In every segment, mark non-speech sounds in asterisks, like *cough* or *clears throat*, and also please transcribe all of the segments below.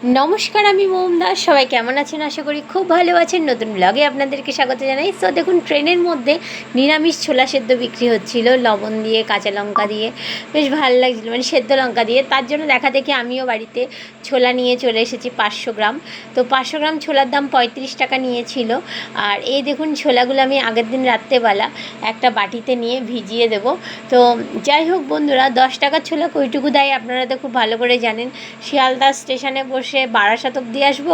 নমস্কার, আমি মোম দাস সবাই কেমন আছেন? আশা করি খুব ভালো আছেন। নতুন ব্লগে আপনাদেরকে স্বাগত জানাই। তো দেখুন ট্রেনের মধ্যে নিরামিষ ছোলা সেদ্ধ বিক্রি হচ্ছিল, লবণ দিয়ে, কাঁচা লঙ্কা দিয়ে। বেশ ভালো লাগছিল মানে সেদ্ধ লঙ্কা দিয়ে। তার জন্য দেখা দেখি আমিও বাড়িতে ছোলা নিয়ে চলে এসেছি পাঁচশো গ্রাম। তো পাঁচশো গ্রাম ছোলার দাম পঁয়ত্রিশ টাকা নিয়েছিল। আর এই দেখুন, ছোলাগুলো আমি আগের দিন রাত্রেবেলা একটা বাটিতে নিয়ে ভিজিয়ে দেব। তো যাই হোক বন্ধুরা, দশ টাকার ছোলা কইটুকু দেয়, আপনারা তো খুব ভালো করে জানেন। শিয়ালদা স্টেশনে বসে বারাসাত অব্দি আসব,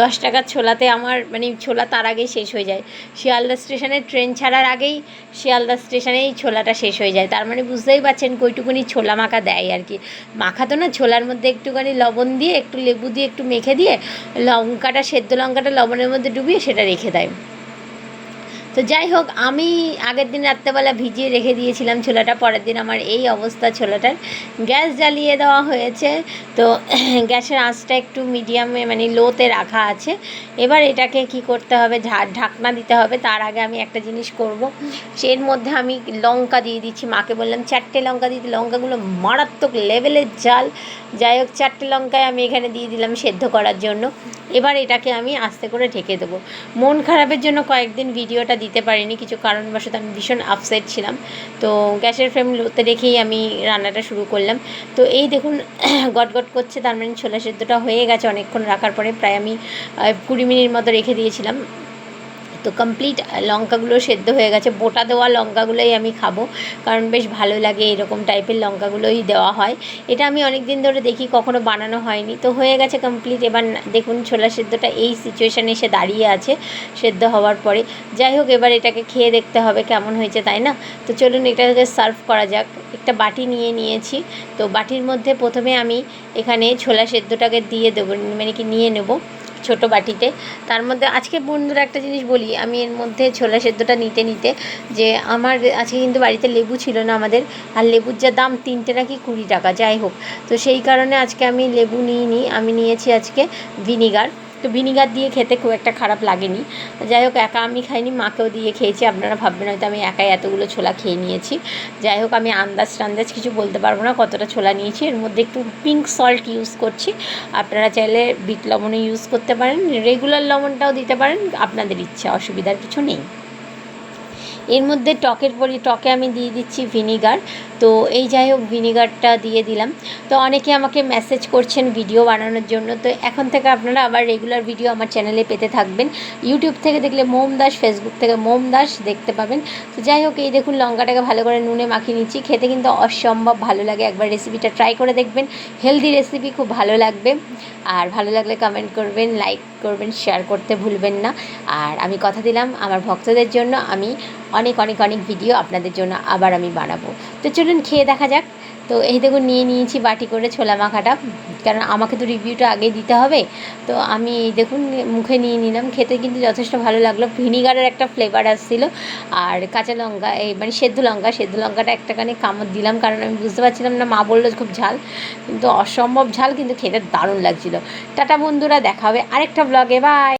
দশ টাকার ছোলাতে আমার মানে ছোলা তার আগেই শেষ হয়ে যায়। শিয়ালদা স্টেশনে ট্রেন ছাড়ার আগেই, শিয়ালদা স্টেশনেই ছোলাটা শেষ হয়ে যায়। তার মানে বুঝতেই পারছেন কইটুকুনি ছোলা মাখা দেয় আর কি। মাখা তো না, ছোলার মধ্যে একটুখানি লবণ দিয়ে, একটু লেবু দিয়ে, একটু মেখে দিয়ে, লঙ্কাটা, সেদ্ধ লঙ্কাটা লবণের মধ্যে ডুবিয়ে সেটা রেখে দেয়। তো যাই হোক, আমি আগের দিন রাত্রেবেলা ভিজিয়ে রেখে দিয়েছিলাম ছোলাটা, পরের দিন আমার এই অবস্থা ছোলাটার। গ্যাস জ্বালিয়ে দেওয়া হয়েছে, তো *clears throat* গ্যাসের আঁচটা একটু মিডিয়ামে মানে লোতে রাখা আছে। এবার এটাকে কি করতে হবে ঢাকনা দিতে হবে, তার আগে আমি একটা জিনিস করব। এর মধ্যে আমি লঙ্কা দিয়ে দিচ্ছি, মাকে বললাম, চারটে লঙ্কা দিতে লঙ্কাগুলো মারাত্মক লেভেলের জাল যাই হোক, চারটে লঙ্কায় আমি এখানে দিয়ে দিলাম সেদ্ধ করার জন্য। এবার এটাকে আমি আস্তে করে ঢেকে দেবো। মন খারাপের জন্য কয়েকদিন ভিডিওটা দিতে পারিনি, কিছু কারণবশত আমি ভীষণ আপসেট ছিলাম। তো গ্যাসের ফ্লেম লোতে রেখেই আমি রান্নাটা শুরু করলাম। তো এই দেখুন, *clears throat* গটগট করছে, তার মানে ছোলা সেদ্ধটা হয়ে গেছে অনেকক্ষণ রাখার পরে প্রায় আমি কুড়ি মিনিট মতো রেখে দিয়েছিলাম। তো কমপ্লিট লঙ্কাগুলো সেদ্ধ হয়ে গেছে। বোটা দেওয়া লঙ্কাগুলোই আমি খাব, কারণ বেশ ভালো লাগে এরকম টাইপের লঙ্কাগুলোই দেওয়া হয়। এটা আমি অনেক দিন ধরে দেখি, কখনো বানানো হয়নি। তো হয়ে গেছে কমপ্লিট এবার দেখুন ছোলা সেদ্ধটা এই সিচুয়েশানে এসে দাঁড়িয়ে আছে, সেদ্ধ হওয়ার পরে। যাই হোক, এবার এটাকে খেয়ে দেখতে হবে কেমন হয়েছে, তাই না? তো চলুন, এটাকে সার্ভ করা যাক। একটা বাটি নিয়ে নিয়েছি। তো বাটির মধ্যে প্রথমে আমি এখানে ছোলা সেদ্ধটাকে দিয়ে দেবো মানে কি নিয়ে নেব। ছোট বাটিতে। তার মধ্যে আজকে বন্ধুরা একটা জিনিস বলি, আমি এর মধ্যে ছোলা সেদ্ধটা নিতে নিতে যে আমার আজকে কিন্তু বাড়িতে লেবু ছিল না আমাদের, আর লেবুর যা দাম তিনটে নাকি কুড়ি টাকা, যাই হোক। তো সেই কারণে আজকে আমি লেবু নিইনি, আমি নিয়েছি আজকে ভিনিগার। তো ভিনিগার দিয়ে খেতে খুব একটা খারাপ লাগেনি। যাই হোক, একা আমি খাইনি, মাকেও দিয়ে খেয়েছি, আপনারা ভাববেন হয়তো আমি একাই এতগুলো ছোলা খেয়ে নিয়েছি। যাই হোক, আমি আন্দাজ টান্দাজ কিছু বলতে পারব না কতটা ছোলা নিয়েছি। এর মধ্যে একটু পিঙ্ক সল্ট ইউজ করছি। আপনারা চাইলে বিট লবণও ইউজ করতে পারেন রেগুলার লবণটাও দিতে পারেন, আপনাদের ইচ্ছা, অসুবিধার কিছু নেই। এর মধ্যে টকের পরি, টকে আমি দিয়ে দিচ্ছি ভিনিগার। তো এই যাই হোক ভিনিগারটা দিয়ে দিলাম। তো অনেকে আমাকে মেসেজ করছেন ভিডিও বানানোর জন্য। তো এখন থেকে আপনারা আবার রেগুলার ভিডিও আমার চ্যানেলে পেতে থাকবেন। ইউটিউব থেকে দেখলে মোম দাস ফেসবুক থেকে মোম দাস দেখতে পাবেন। তো যাই হোক এই দেখুন লঙ্কাটাকে ভালো করে নুনে মাখিয়ে নিচ্ছি। খেতে কিন্তু অসম্ভব ভালো লাগে। একবার রেসিপিটা ট্রাই করে দেখবেন। হেলদি রেসিপি খুব ভালো লাগবে। আর ভালো লাগলে কমেন্ট করবেন লাইক করবেন শেয়ার করতে ভুলবেন না। আর আমি কথা দিলাম আমার ভক্তদের জন্য। আমি অনেক অনেক অনেক ভিডিও আপনাদের জন্য আবার আমি বানাবো। তো চলুন, খেয়ে দেখা যাক। তো এই দেখুন, নিয়ে নিয়েছি বাটি করে ছোলা মাখাটা। কারণ আমাকে তো রিভিউটা আগেই দিতে হবে। তো আমি এই দেখুন, মুখে নিয়ে নিলাম। খেতে কিন্তু যথেষ্ট ভালো লাগল। ভিনিগারের একটা ফ্লেভার আসছিল। আর কাঁচা লঙ্কা, এই মানে সেদ্ধ লঙ্কা, সেদ্ধ লঙ্কাটা একটাখানি কামড় দিলাম। কারণ আমি বুঝতে পারছিলাম না, মা বলল খুব ঝাল। কিন্তু অসম্ভব ঝাল, কিন্তু খেতে দারুণ লাগছিল। টাটা বন্ধুরা, দেখা হবে আরেকটা ব্লগে বাই